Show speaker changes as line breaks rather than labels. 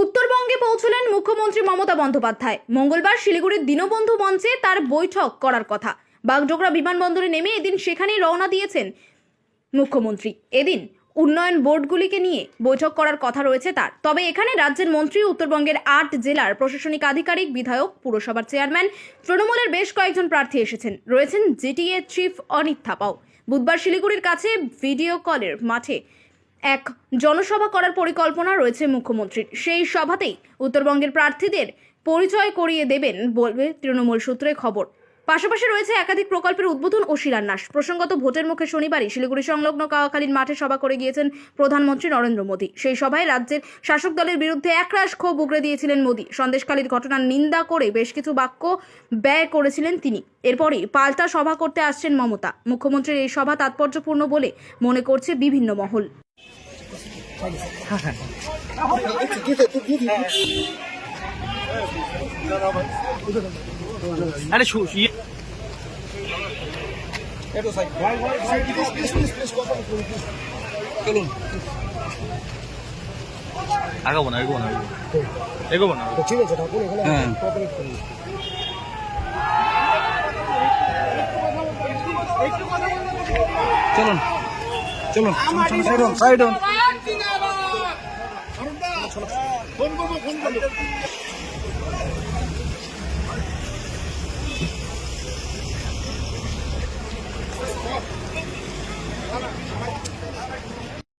উত্তরবঙ্গে পৌঁছলেন মুখ্যমন্ত্রী মমতা বন্দ্যোপাধ্যায়। মঙ্গলবার শিলিগুড়ির দীনবন্ধু মঞ্চে তার বৈঠক করার কথা। বাগডোগরা বিমানবন্দরে নেমে এদিন সেখানেই রওনা দিয়েছেন মুখ্যমন্ত্রী। এদিন উন্নয়ন বোর্ডগুলিকে নিয়ে বৈঠক করার কথা রয়েছে তার। তবে এখানে রাজ্যের মন্ত্রী উত্তরবঙ্গের আট জেলার প্রশাসনিক আধিকারিক, বিধায়ক, পুরসভার চেয়ারম্যান, তৃণমূলের বেশ কয়েকজন প্রার্থী এসেছেন। রয়েছেন জিটিএ চিফ অনিত থাপাও। বুধবার শিলিগুড়ির কাছে ভিডিও কলের মাঠে এক, জনসভা করার পরিকল্পনা রয়েছে মুখ্যমন্ত্রীর। সেই সভাতেই উত্তরবঙ্গের প্রার্থীদের পরিচয় করিয়ে দেবেন বলবে তৃণমূল সূত্রে খবর। পাশাপাশি রয়েছে একাধিক প্রকল্পের উদ্বোধন ও শিলান্যাস। প্রসঙ্গত ভোটের মুখে শনিবারই শিলিগুড়ি সংলগ্ন কাওয়াখালীর মাঠে সভা করে গিয়েছেন প্রধানমন্ত্রী নরেন্দ্র মোদী। সেই সভায় রাজ্যের শাসক দলের বিরুদ্ধে একরাশ ক্ষোভ উগরে দিয়েছিলেন মোদী। সন্দেশকালীর ঘটনার নিন্দা করে বেশ কিছু বাক্য ব্যয় করেছিলেন তিনি। এরপরই পাল্টা সভা করতে আসছেন মমতা। মুখ্যমন্ত্রীর এই সভা তাৎপর্যপূর্ণ বলে মনে করছে বিভিন্ন মহল।
আরে শু ইয়ে চলুন আগাবো না এগোবো না এগোবো না
ঠিক আছে ঠাকুর এখানে
হ্যাঁ।
cooperate করুন।
চলুন চলুন সাইড অন সাইড অন 5천 원. 번 번번 번.